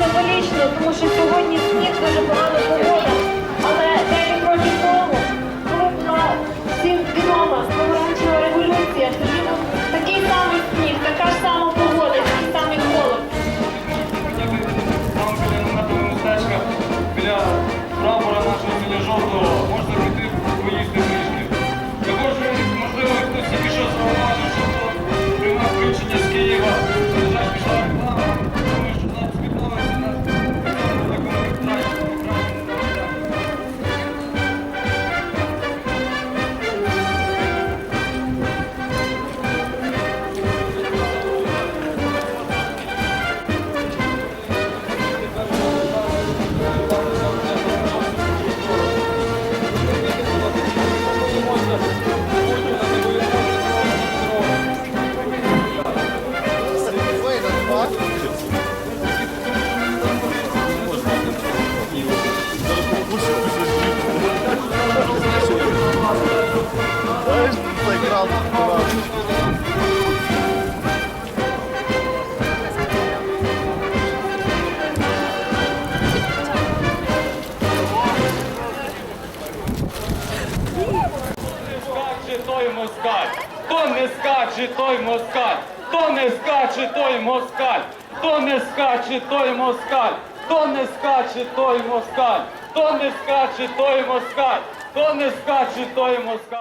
символічно, тому що сьогодні сніг дуже погано. То не скаче той москаль, то не скаче той москаль, то не скаче той москаль, то не скаче той москаль, то не скаче той москаль, то не скаче той москаль.